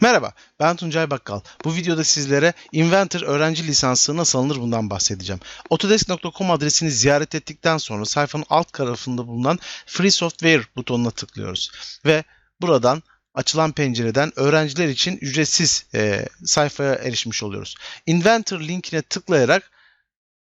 Merhaba, ben Tuncay Bakkal. Bu videoda sizlere Inventor öğrenci lisansı nasıl alınır bundan bahsedeceğim. Autodesk.com adresini ziyaret ettikten sonra sayfanın alt tarafında bulunan Free Software butonuna tıklıyoruz. Ve buradan açılan pencereden öğrenciler için ücretsiz e, sayfaya erişmiş oluyoruz. Inventor linkine tıklayarak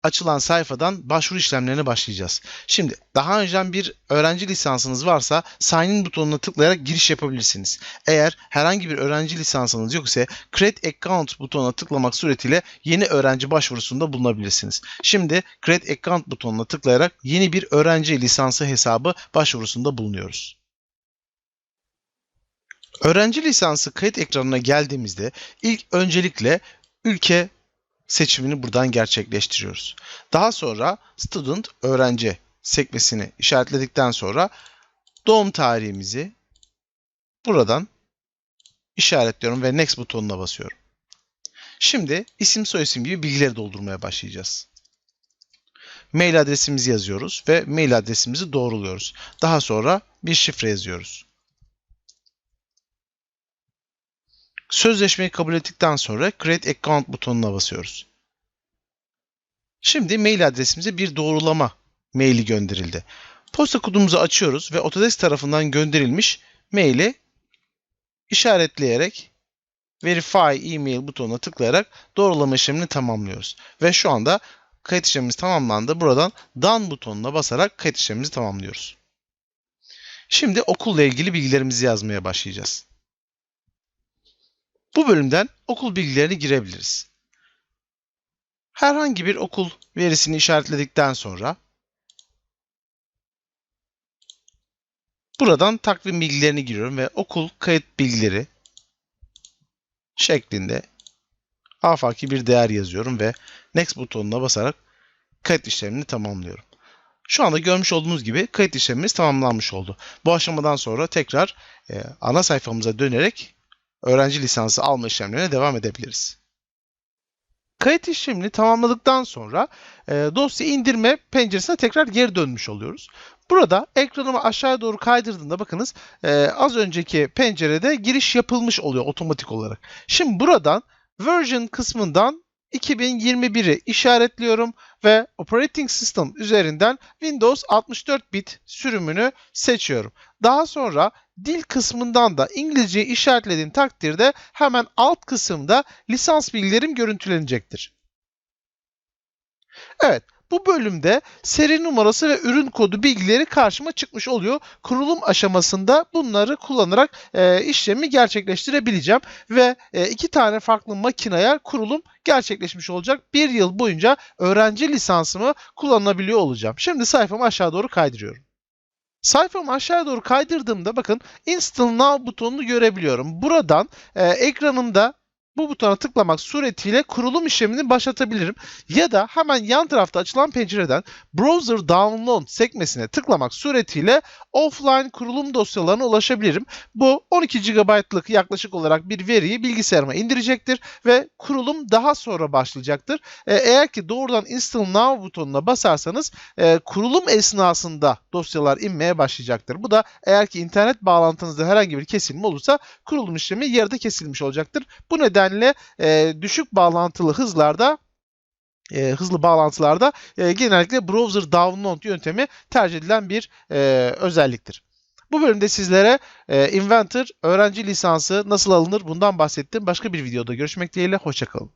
açılan sayfadan başvuru işlemlerine başlayacağız. Şimdi daha önceden bir öğrenci lisansınız varsa Sign In butonuna tıklayarak giriş yapabilirsiniz. Eğer herhangi bir öğrenci lisansınız yok ise Create Account butonuna tıklamak suretiyle yeni öğrenci başvurusunda bulunabilirsiniz. Şimdi Create Account butonuna tıklayarak yeni bir öğrenci lisansı hesabı başvurusunda bulunuyoruz. Öğrenci lisansı kayıt ekranına geldiğimizde ilk öncelikle ülke seçimini buradan gerçekleştiriyoruz. Daha sonra student öğrenci sekmesini işaretledikten sonra doğum tarihimizi buradan işaretliyorum ve next butonuna basıyorum. Şimdi isim soyisim gibi bilgileri doldurmaya başlayacağız. Mail adresimizi yazıyoruz ve mail adresimizi doğruluyoruz. Daha sonra bir şifre yazıyoruz. Sözleşmeyi kabul ettikten sonra Create Account butonuna basıyoruz. Şimdi mail adresimize bir doğrulama maili gönderildi. Posta kodumuzu açıyoruz ve Autodesk tarafından gönderilmiş maili işaretleyerek Verify email butonuna tıklayarak doğrulama işlemini tamamlıyoruz. Ve şu anda kayıt işlemimiz tamamlandı. Buradan Done butonuna basarak kayıt işlemimizi tamamlıyoruz. Şimdi okulla ilgili bilgilerimizi yazmaya başlayacağız. Bu bölümden okul bilgilerini girebiliriz. Herhangi bir okul verisini işaretledikten sonra buradan takvim bilgilerini giriyorum ve okul kayıt bilgileri şeklinde afaki bir değer yazıyorum ve next butonuna basarak kayıt işlemini tamamlıyorum. Şu anda görmüş olduğunuz gibi kayıt işlemimiz tamamlanmış oldu. Bu aşamadan sonra tekrar e, ana sayfamıza dönerek öğrenci lisansı alma işlemlerine devam edebiliriz. Kayıt işlemini tamamladıktan sonra e, dosya indirme penceresine tekrar geri dönmüş oluyoruz. Burada ekranımı aşağıya doğru kaydırdığımda bakınız e, az önceki pencerede giriş yapılmış oluyor otomatik olarak. Şimdi buradan version kısmından 2021'i işaretliyorum ve operating system üzerinden Windows 64 bit sürümünü seçiyorum. Daha sonra dil kısmından da İngilizce işaretlediğim takdirde hemen alt kısımda lisans bilgilerim görüntülenecektir. Evet, bu bölümde seri numarası ve ürün kodu bilgileri karşıma çıkmış oluyor. Kurulum aşamasında bunları kullanarak e, işlemi gerçekleştirebileceğim ve e, iki tane farklı makineye kurulum gerçekleşmiş olacak. Bir yıl boyunca öğrenci lisansımı kullanabiliyor olacağım. Şimdi sayfamı aşağı doğru kaydırıyorum. Sayfamı aşağı doğru kaydırdığımda bakın Install Now butonunu görebiliyorum. Buradan e, ekranımda bu butona tıklamak suretiyle kurulum işlemini başlatabilirim. Ya da hemen yan tarafta açılan pencereden Browser Download sekmesine tıklamak suretiyle offline kurulum dosyalarına ulaşabilirim. Bu 12 GB'lık yaklaşık olarak bir veriyi bilgisayarıma indirecektir ve kurulum daha sonra başlayacaktır. Ee, eğer ki doğrudan Install Now butonuna basarsanız e, kurulum esnasında dosyalar inmeye başlayacaktır. Bu da eğer ki internet bağlantınızda herhangi bir kesilme olursa kurulum işlemi yarıda kesilmiş olacaktır. Bu nedenle e, düşük bağlantılı hızlarda e, hızlı bağlantılarda e, genellikle browser download yöntemi tercih edilen bir e, özelliktir. Bu bölümde sizlere e, Inventor öğrenci lisansı nasıl alınır bundan bahsettim. Başka bir videoda görüşmek dileğiyle. Hoşçakalın.